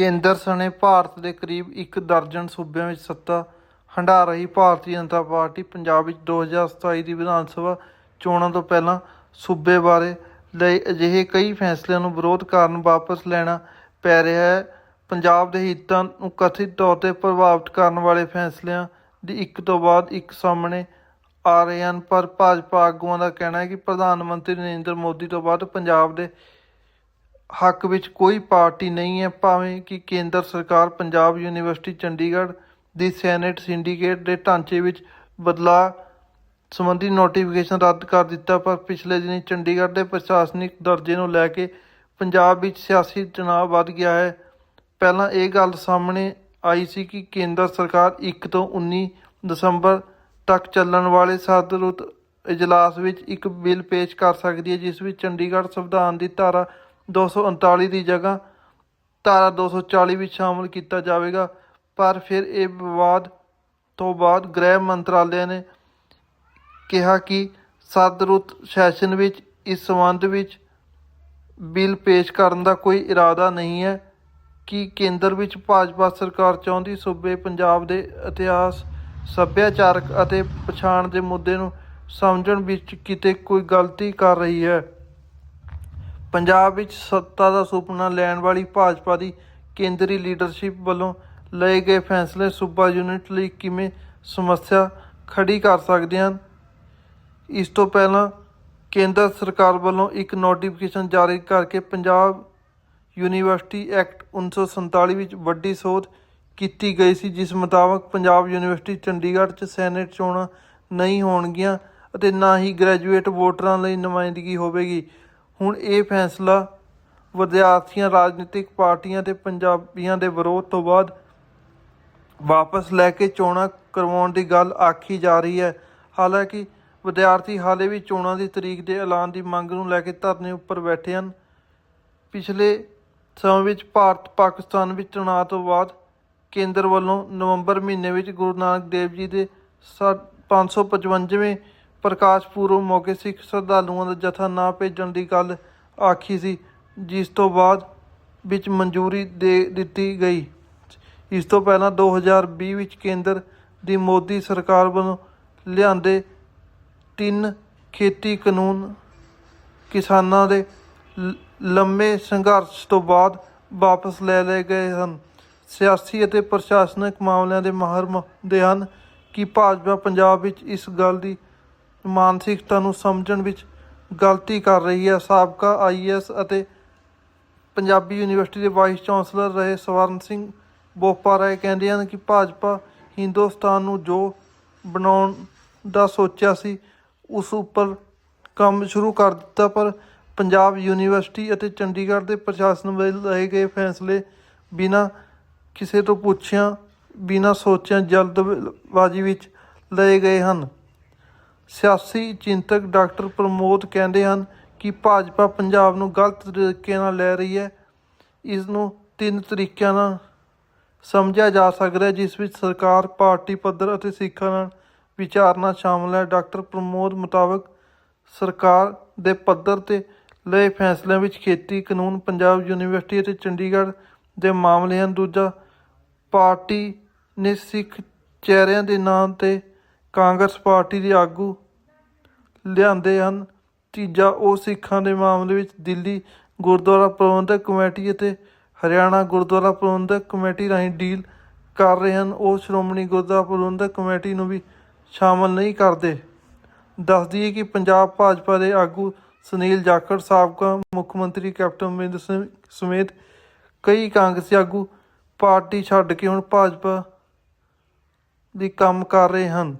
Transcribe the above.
ਕੇਂਦਰ ਸਣੇ ਭਾਰਤ ਦੇ ਕਰੀਬ ਇੱਕ ਦਰਜਨ ਸੂਬਿਆਂ ਵਿੱਚ ਸੱਤਾ ਹੰਢਾ ਰਹੀ ਭਾਰਤੀ ਜਨਤਾ ਪਾਰਟੀ, ਪੰਜਾਬ ਵਿੱਚ 2027 ਦੀ ਵਿਧਾਨ ਸਭਾ ਚੋਣਾਂ ਤੋਂ ਪਹਿਲਾਂ ਸੂਬੇ ਬਾਰੇ ਲਏ ਅਜਿਹੇ ਕਈ ਫੈਸਲਿਆਂ ਨੂੰ ਵਿਰੋਧ ਕਾਰਨ ਵਾਪਸ ਲੈਣਾ ਪੈ ਰਿਹਾ ਹੈ। ਪੰਜਾਬ ਦੇ ਹਿੱਤਾਂ ਨੂੰ ਕਥਿਤ ਤੌਰ ਤੇ ਪ੍ਰਭਾਵਿਤ ਕਰਨ ਵਾਲੇ ਫੈਸਲਿਆਂ ਦੀ ਇੱਕ ਤੋਂ ਬਾਅਦ ਇੱਕ ਸਾਹਮਣੇ ਆ ਰਹੇ ਹਨ, ਪਰ ਭਾਜਪਾ ਆਗੂਆਂ ਦਾ ਕਹਿਣਾ ਹੈ ਕਿ ਪ੍ਰਧਾਨ ਮੰਤਰੀ ਨਰਿੰਦਰ ਮੋਦੀ ਤੋਂ ਬਾਅਦ ਪੰਜਾਬ ਦੇ ਹੱਕ ਵਿੱਚ ਕੋਈ ਪਾਰਟੀ ਨਹੀਂ ਹੈ, ਭਾਵੇਂ ਕਿ ਕੇਂਦਰ ਸਰਕਾਰ ਪੰਜਾਬ ਯੂਨੀਵਰਸਿਟੀ ਚੰਡੀਗੜ੍ਹ ਦੀ ਸੈਨੇਟ ਸਿੰਡੀਕੇਟ ਦੇ ਢਾਂਚੇ ਵਿੱਚ ਬਦਲਾਅ ਸੰਬੰਧੀ ਨੋਟੀਫਿਕੇਸ਼ਨ ਰੱਦ ਕਰ ਦਿੱਤਾ, ਪਰ ਪਿਛਲੇ ਦਿਨੀ ਚੰਡੀਗੜ੍ਹ ਦੇ ਪ੍ਰਸ਼ਾਸਨਿਕ ਦਰਜੇ ਨੂੰ ਲੈ ਕੇ ਪੰਜਾਬ ਵਿੱਚ ਸਿਆਸੀ ਤਣਾਅ ਵੱਧ ਗਿਆ ਹੈ। ਪਹਿਲਾਂ ਇਹ ਗੱਲ ਸਾਹਮਣੇ ਆਈ ਸੀ ਕਿ ਕੇਂਦਰ ਸਰਕਾਰ 1 ਤੋਂ 19 ਦਸੰਬਰ ਤੱਕ ਚੱਲਣ ਵਾਲੇ ਸਰਦਰੁੱਤ ਇਜਲਾਸ ਵਿੱਚ ਇੱਕ ਬਿੱਲ ਪੇਸ਼ ਕਰ ਸਕਦੀ ਹੈ, ਜਿਸ ਵਿੱਚ ਚੰਡੀਗੜ੍ਹ ਸੰਵਿਧਾਨ ਦੀ ਧਾਰਾ 239 ਦੀ ਜਗ੍ਹਾ ਧਾਰਾ 240 ਵਿੱਚ ਸ਼ਾਮਲ ਕੀਤਾ ਜਾਵੇਗਾ। ਪਰ ਫਿਰ ਇਹ ਵਿਵਾਦ ਤੋਂ ਬਾਅਦ ਗ੍ਰਹਿ ਮੰਤਰਾਲੇ ਨੇ ਕਿਹਾ ਕਿ ਸਰਦਰੁੱਤ ਸੈਸ਼ਨ ਵਿੱਚ ਇਸ ਸੰਬੰਧ ਵਿੱਚ ਬਿੱਲ ਪੇਸ਼ ਕਰਨ ਦਾ ਕੋਈ ਇਰਾਦਾ ਨਹੀਂ ਹੈ ਕਿ ਕੇਂਦਰ ਵਿੱਚ ਭਾਜਪਾ ਸਰਕਾਰ ਚਾਹੁੰਦੀ ਸੂਬੇ ਪੰਜਾਬ ਦੇ ਇਤਿਹਾਸ, ਸੱਭਿਆਚਾਰਕ ਅਤੇ ਪਛਾਣ ਦੇ ਮੁੱਦੇ ਨੂੰ ਸਮਝਣ ਵਿੱਚ ਕਿਤੇ ਕੋਈ ਗਲਤੀ ਕਰ ਰਹੀ ਹੈ। ਪੰਜਾਬ ਵਿੱਚ ਸੱਤਾ ਦਾ ਸੁਪਨਾ ਲੈਣ ਵਾਲੀ ਭਾਜਪਾ ਦੀ ਕੇਂਦਰੀ ਲੀਡਰਸ਼ਿਪ ਵੱਲੋਂ ਲਏ ਗਏ ਫੈਸਲੇ ਸੂਬਾ ਯੂਨਿਟ ਲਈ ਕਿਵੇਂ ਸਮੱਸਿਆ ਖੜੀ ਕਰ ਸਕਦੇ ਹਨ? ਇਸ ਤੋਂ ਪਹਿਲਾਂ ਕੇਂਦਰ ਸਰਕਾਰ ਵੱਲੋਂ ਇੱਕ ਨੋਟੀਫਿਕੇਸ਼ਨ ਜਾਰੀ ਕਰਕੇ ਪੰਜਾਬ ਯੂਨੀਵਰਸਿਟੀ ਐਕਟ 1947 ਵਿੱਚ ਵੱਡੀ ਸੋਧ ਕੀਤੀ ਗਈ ਸੀ, ਜਿਸ ਮੁਤਾਬਕ ਪੰਜਾਬ ਯੂਨੀਵਰਸਿਟੀ ਚੰਡੀਗੜ੍ਹ 'ਚ ਸੈਨੇਟ ਚੋਣਾਂ ਨਹੀਂ ਹੋਣਗੀਆਂ ਅਤੇ ਨਾ ਹੀ ਗ੍ਰੈਜੂਏਟ ਵੋਟਰਾਂ ਲਈ ਨੁਮਾਇੰਦਗੀ ਹੋਵੇਗੀ। ਹੁਣ ਇਹ ਫੈਸਲਾ ਵਿਦਿਆਰਥੀਆਂ, ਰਾਜਨੀਤਿਕ ਪਾਰਟੀਆਂ ਤੇ ਪੰਜਾਬੀਆਂ ਦੇ ਵਿਰੋਧ ਤੋਂ ਬਾਅਦ ਵਾਪਸ ਲੈ ਕੇ ਚੋਣਾਂ ਕਰਵਾਉਣ ਦੀ ਗੱਲ ਆਖੀ ਜਾ ਰਹੀ ਹੈ। ਹਾਲਾਂਕਿ ਵਿਦਿਆਰਥੀ ਹਾਲੇ ਵੀ ਚੋਣਾਂ ਦੀ ਤਰੀਕ ਦੇ ਐਲਾਨ ਦੀ ਮੰਗ ਨੂੰ ਲੈ ਕੇ ਧਰਨੇ ਉੱਪਰ ਬੈਠੇ ਹਨ। ਪਿਛਲੇ ਸਮੇਂ ਵਿੱਚ ਭਾਰਤ ਪਾਕਿਸਤਾਨ ਵਿੱਚ ਤਣਾਅ ਤੋਂ ਬਾਅਦ ਕੇਂਦਰ ਵੱਲੋਂ ਨਵੰਬਰ ਮਹੀਨੇ ਵਿੱਚ ਗੁਰੂ ਨਾਨਕ ਦੇਵ ਜੀ ਦੇ ਸਾ- 555ਵੇਂ ਪ੍ਰਕਾਸ਼ ਪੁਰਬ ਮੌਕੇ ਸਿੱਖ ਸ਼ਰਧਾਲੂਆਂ ਦਾ ਜਥਾ ਨਾ ਭੇਜਣ ਦੀ ਗੱਲ ਆਖੀ ਸੀ, ਜਿਸ ਤੋਂ ਬਾਅਦ ਵਿੱਚ ਮਨਜ਼ੂਰੀ ਦੇ ਦਿੱਤੀ ਗਈ। ਇਸ ਤੋਂ ਪਹਿਲਾਂ 2020 ਵਿੱਚ ਕੇਂਦਰ ਦੀ ਮੋਦੀ ਸਰਕਾਰ ਵੱਲੋਂ ਲਿਆਂਦੇ ਤਿੰਨ ਖੇਤੀ ਕਾਨੂੰਨ ਕਿਸਾਨਾਂ ਦੇ ਲੰਮੇ ਸੰਘਰਸ਼ ਤੋਂ ਬਾਅਦ ਵਾਪਸ ਲੈ ਲਏ ਗਏ ਹਨ। ਸਿਆਸੀ ਅਤੇ ਪ੍ਰਸ਼ਾਸਨਿਕ ਮਾਮਲਿਆਂ ਦੇ ਮਾਹਰ ਮੰਨਦੇ ਹਨ ਕਿ ਭਾਜਪਾ ਪੰਜਾਬ ਵਿੱਚ ਇਸ ਗੱਲ ਦੀ ਮਾਨਸਿਕਤਾ ਨੂੰ ਸਮਝਣ ਵਿੱਚ ਗਲਤੀ ਕਰ ਰਹੀ ਹੈ। ਸਾਬਕਾ ਆਈਐਸ ਅਤੇ ਪੰਜਾਬੀ ਯੂਨੀਵਰਸਿਟੀ ਦੇ ਵਾਈਸ ਚਾਂਸਲਰ ਰਹੇ ਸਵਰਨ ਸਿੰਘ ਬੋਪਾ ਰਾਏ ਕਹਿੰਦੇ ਹਨ ਕਿ ਭਾਜਪਾ ਹਿੰਦੁਸਤਾਨ ਨੂੰ ਜੋ ਬਣਾਉਣ ਦਾ ਸੋਚਿਆ ਸੀ, ਉਸ ਉੱਪਰ ਕੰਮ ਸ਼ੁਰੂ ਕਰ ਦਿੱਤਾ। ਪਰ ਪੰਜਾਬ ਯੂਨੀਵਰਸਿਟੀ ਅਤੇ ਚੰਡੀਗੜ੍ਹ ਦੇ ਪ੍ਰਸ਼ਾਸਨ ਵੱਲ ਲਏ ਗਏ ਫੈਸਲੇ ਬਿਨਾਂ ਕਿਸੇ ਤੋਂ ਪੁੱਛਿਆ, ਬਿਨਾਂ ਸੋਚਿਆ ਜਲਦਬਾਜ਼ੀ ਵਿੱਚ ਲਏ ਗਏ ਹਨ। ਸਿਆਸੀ ਚਿੰਤਕ ਡਾਕਟਰ ਪ੍ਰਮੋਦ ਕਹਿੰਦੇ ਹਨ ਕਿ ਭਾਜਪਾ ਪੰਜਾਬ ਨੂੰ ਗਲਤ ਤਰੀਕੇ ਨਾਲ ਲੈ ਰਹੀ ਹੈ। ਇਸ ਨੂੰ ਤਿੰਨ ਤਰੀਕਿਆਂ ਨਾਲ ਸਮਝਿਆ ਜਾ ਸਕਦਾ ਹੈ, ਜਿਸ ਵਿੱਚ ਸਰਕਾਰ, ਪਾਰਟੀ ਪੱਧਰ ਅਤੇ ਸਿੱਖਾਂ ਨਾਲ ਵਿਚਾਰਨਾ ਸ਼ਾਮਲ ਹੈ। ਡਾਕਟਰ ਪ੍ਰਮੋਦ ਮੁਤਾਬਕ ਸਰਕਾਰ ਦੇ ਪੱਧਰ ਤੇ ਲਏ ਫੈਸਲਿਆਂ ਵਿੱਚ ਖੇਤੀ, ਕਾਨੂੰਨ, ਪੰਜਾਬ ਯੂਨੀਵਰਸਿਟੀ ਅਤੇ ਚੰਡੀਗੜ੍ਹ ਦੇ ਮਾਮਲੇ ਹਨ। ਦੂਜਾ, ਪਾਰਟੀ ਨੇ ਸਿੱਖ ਚਿਹਰਿਆਂ ਦੇ ਨਾਂ ਤੇ ਕਾਂਗਰਸ ਪਾਰਟੀ ਦੇ ਆਗੂ ਲਿਆਂਦੇ ਹਨ। ਤੀਜਾ, ਉਹ ਸਿੱਖਾਂ ਦੇ ਮਾਮਲੇ ਵਿੱਚ ਦਿੱਲੀ ਗੁਰਦੁਆਰਾ ਪ੍ਰਬੰਧਕ ਕਮੇਟੀ ਅਤੇ ਹਰਿਆਣਾ ਗੁਰਦੁਆਰਾ ਪ੍ਰਬੰਧਕ ਕਮੇਟੀ ਰਾਹੀਂ ਡੀਲ ਕਰ ਰਹੇ ਹਨ। ਉਹ ਸ਼੍ਰੋਮਣੀ ਗੁਰਦੁਆਰਾ ਪ੍ਰਬੰਧਕ ਕਮੇਟੀ ਨੂੰ ਵੀ ਸ਼ਾਮਲ ਨਹੀਂ ਕਰਦੇ। ਦੱਸ ਦਈਏ ਕਿ ਪੰਜਾਬ ਭਾਜਪਾ ਦੇ ਆਗੂ ਸੁਨੀਲ ਜਾਖੜ, ਸਾਬਕਾ ਮੁੱਖ ਮੰਤਰੀ ਕੈਪਟਨ ਅਮਰਿੰਦਰ ਸਿੰਘ ਸਮੇਤ ਕਈ ਕਾਂਗਰਸੀ ਆਗੂ ਪਾਰਟੀ ਛੱਡ ਕੇ ਹੁਣ ਭਾਜਪਾ ਦੀ ਕੰਮ ਕਰ ਰਹੇ ਹਨ।